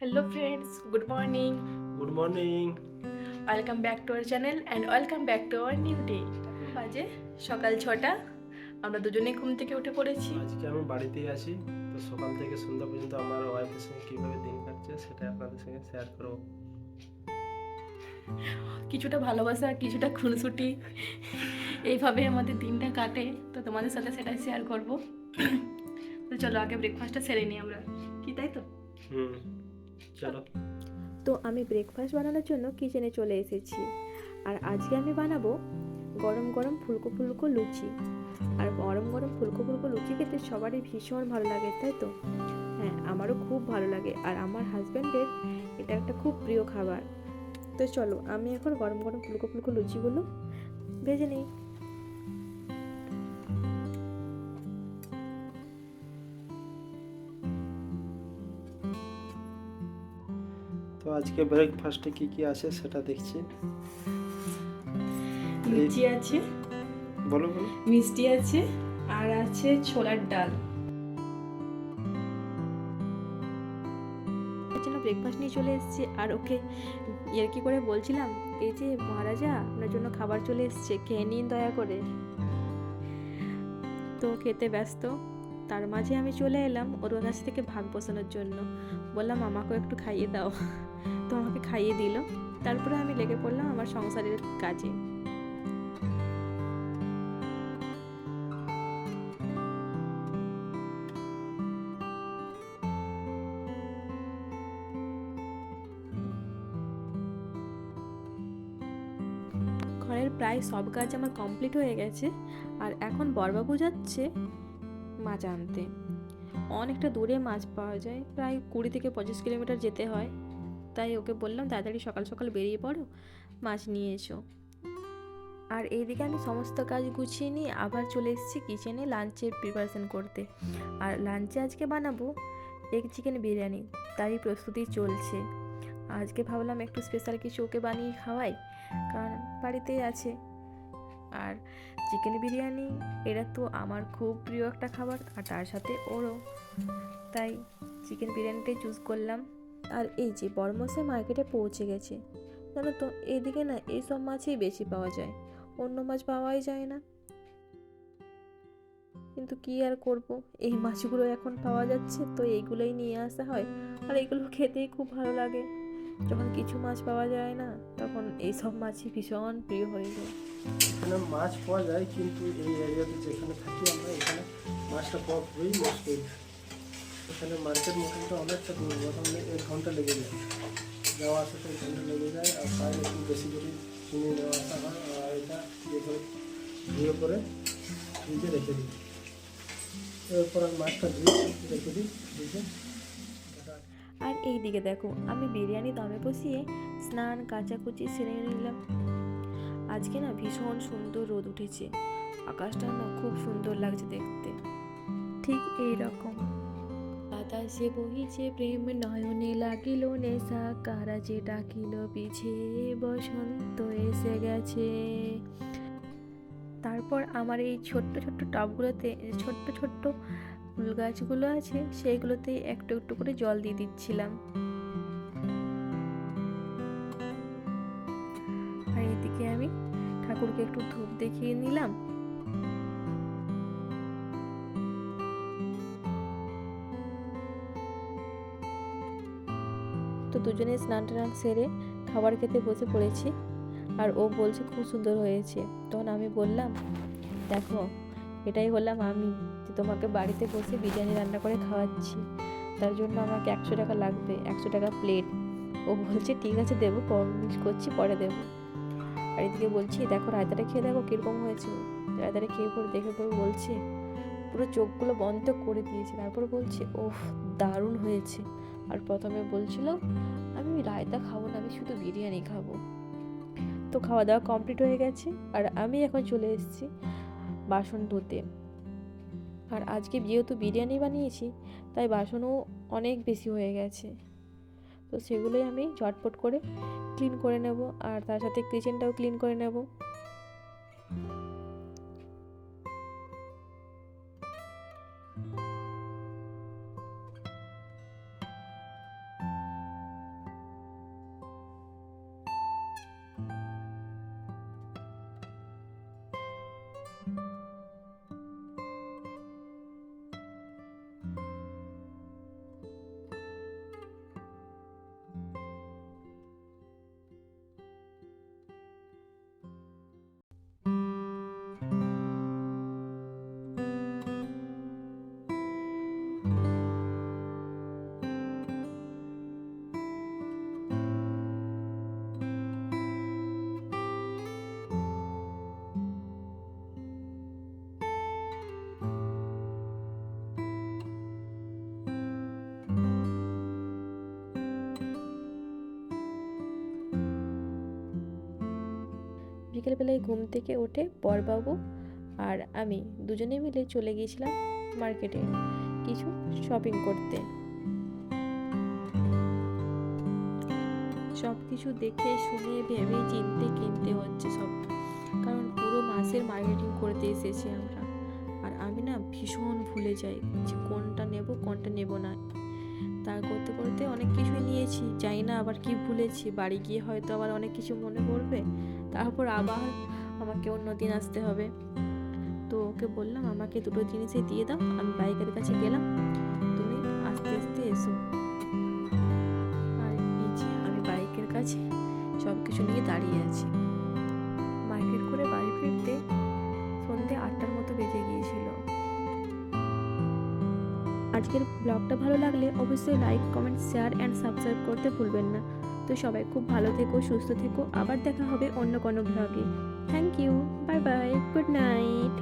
Hello friends good morning good morning welcome back to our channel and welcome back to our new day বাজে সকাল ছটা। আমরা দুজনেই ঘুম থেকে উঠে পড়েছি। আজকে আমি বাড়িতেই আছি। তো সকাল থেকে সন্ধ্যা পর্যন্ত আমার ওয়াইফের সঙ্গে কীভাবে দিন কাটছে সেটা আপনাদের সঙ্গে শেয়ার করব। কিছুটা ভালোবাসা কিছুটা খুনসুটি এইভাবে আমাদের দিনটা কাটে। তো তোমাদের সাথে সেটাই শেয়ার করব। তো চলো আগে ব্রেকফাস্টটা সেরে নিই আমরা। কি তাই তো? হুম। চলো। তো আমি ব্রেকফাস্ট বানানোর জন্য কিচেনে চলে এসেছি। আর আজকে আমি বানাবো গরম গরম ফুলকো ফুলকো লুচি। আর গরম গরম ফুলকো ফুলকো লুচি খেতে সবারই ভীষণ ভালো লাগে, তাই তো? হ্যাঁ আমারও খুব ভালো লাগে। আর আমার হাজব্যান্ডের এটা একটা খুব প্রিয় খাবার। তো চলো, আমি এখন গরম গরম ফুলকো ফুলকো লুচিগুলো ভেজে নিই। আজকে ব্রেকফাস্টে কি কি আছে সেটা দেখছি। লুচি আছে। বলো বলো। মিষ্টি আছে আর আছে ছোলার ডাল। জন্য ব্রেকফাস্ট নিয়ে চলে এসেছি আর ওকে ইয়ে কি করে বলছিলাম? এই যে মহারাজা আপনার জন্য খাবার চলে এসছে খেয়ে নিন দয়া করে। তো খেতে ব্যস্ত। তার মাঝে আমি চলে এলাম ওর কাছ থেকে ভাগ বসানোর জন্য। বললাম, আমাকেও একটু খাইয়ে দাও। তো আমাকে খাইয়ে দিল। তারপরে আমি লেগে পড়লাম আমার সংসারের কাজে। ঘরের প্রায় সব কাজ আমার কমপ্লিট হয়ে গেছে। আর এখন বরবাবু যাচ্ছে মাছ আনতে। অনেকটা দূরে মাছ পাওয়া যায়, প্রায় কুড়ি থেকে পঁচিশ কিলোমিটার যেতে হয়। তাই ওকে বললাম, তাড়াতাড়ি সকাল সকাল বেরিয়ে পড়ো, মাছ নিয়ে এসো। আর এইদিকে আমি সমস্ত কাজ গুছিয়ে নিয়ে আবার চলে এসেছি কিচেনে লাঞ্চের প্রিপারেশন করতে। আর লাঞ্চে আজকে বানাবো এগ চিকেন বিরিয়ানি তারই প্রস্তুতি চলছে। আজকে ভাবলাম একটু স্পেশাল কিছু ওকে বানিয়ে খাওয়াই, কারণ বাড়িতেই আছে। আর চিকেন বিরিয়ানি, এটা তো আমার খুব প্রিয় একটা খাবার, আর তার সাথে ওরও। তাই চিকেন বিরিয়ানিটাই চুজ করলাম। আর এই যে বর্মসে মার্কেটে পৌঁছে গেছে, জানো তো, এদিকে না এইসব মাছই বেশি পাওয়া যায়, অন্য মাছ পাওয়াই যায় না। কিন্তু কি আর করব, এই মাছগুলো এখন পাওয়া যাচ্ছে, তো এইগুলোই নিয়ে আসা হয়, আর এগুলো খেতেই খুব ভালো লাগে। যখন কিছু মাছ পাওয়া যায় না, তখন এইসব মাছই ভীষণ প্রিয় হয়ে যায়। এখানে মাছ পাওয়া যায়, কিন্তু এই এরিয়াতে যেখানে থাকি আমরা, এখানে মাছটা পাওয়া খুবই মুশকিল। এখানে মার্কেট মোটামুটি অনেকটা দূর, মোটামুটি এক ঘণ্টা লেগে যায়। যাওয়া আসাতে এক ঘণ্টা লেগে যায়, আর তাই একটু বেশি করে কিনে নেওয়া আসা হয়, আর এটা ইয়ে করে ধুয়ে করে ফ্রিজে রেখে দিই। এরপর আমি মাছটা ধুয়ে রেখে দিই ফ্রিজে এই দিকে দেখো, আমি বিরিয়ানি দমে বসিয়ে স্নান, কাচাকুচি সেরে নিলাম। আজকে না ভীষণ সুন্দর রোদ উঠেছে। আকাশটা না খুব সুন্দর লাগছে দেখতে। ঠিক এই রকম বাতাসে বহিছে প্রেম, নয়নে লাগিল নেশা, কারা যে ডাকিল, পিছে বসন্ত এসে গেছে। তারপর আমার এই ছোট্ট ছোট্ট টবগুলোতে ছোট্ট ছোট্ট ফুল গাছগুলো আছে, সেইগুলোতে একটু একটু করে জল দিয়ে দিচ্ছিলাম। আর এদিকে আমি ঠাকুরকে একটু ধূপ দেখিয়ে নিলাম। তো দুজনে স্নান টান সেরে খাবার খেতে বসে পড়েছি। আর ও বলছে, খুব সুন্দর হয়েছে। তখন আমি বললাম, দেখো, এটাই হলাম আমি, যে তোমাকে বাড়িতে বসে বিরিয়ানি রান্না করে খাওয়াচ্ছি। তার জন্য আমাকে একশো টাকা লাগবে, একশো টাকা প্লেট ও বলছে, ঠিক আছে, দেবো প্রমিস করছি, পরে দেবো। আর এদিকে বলছি, দেখো, রায়তাটা খেয়ে দেখো, কীরকম হয়েছে রায়তাটা খেয়ে পরে দেখে পরে বলছে, পুরো চোখগুলো বন্ধ করে দিয়েছে। তারপর বলছে, ওফ, দারুণ হয়েছে। আর প্রথমে বলছিল, আমি রায়তা খাব না, আমি শুধু বিরিয়ানি খাব। তো খাওয়া দাওয়া কমপ্লিট হয়ে গেছে, আর আমি এখন চলে এসেছি বাসন ধুতে। আর আজকে যেহেতু বিরিয়ানি বানিয়েছি, তাই বাসনও অনেক বেশি হয়ে গেছে। তো সেগুলোই আমি ঝটপট করে ক্লিন করে নেব, আর তার সাথে কিচেনটাও ক্লিন করে নেব। বিকেলবেলায় ঘুম থেকে উঠে বরবাবু আর আমি দুজনে মিলে চলে গিয়েছিলাম মার্কেটে কিছু শপিং করতে। সব কিছু দেখে, শুনে, ভেবে, চিনতে, কিনতে হচ্ছে সব। কারণ পুরো মাসের মার্কেটিং করতে এসেছি আমরা। আর আমি না ভীষণ ভুলে যাই যে কোনটা নেব কোনটা নেব না। তা করতে করতে অনেক কিছুই নিয়েছি জানি না আবার কি ভুলেছি। বাড়ি গিয়ে হয়তো আবার অনেক কিছু মনে পড়বে। তারপর আবার আমাকে অন্য দিন আসতে হবে। তো ওকে বললাম, আমাকে দুটো জিনিসই দিয়ে দাও, আমি বাইকের কাছে গেলাম। তুমি আস্তে আস্তে এসো। আর এই আমি বাইকের কাছে সব কিছু নিয়ে দাঁড়িয়ে আছি। আজকের ব্লগটা ভালো লাগলে অবশ্যই like, comment, share and subscribe করতে ভুলবেন না। তো সবাই খুব ভালো থেকো, সুস্থ থেকো। আবার দেখা হবে অন্য কোনো ব্লগে। Thank you bye bye good night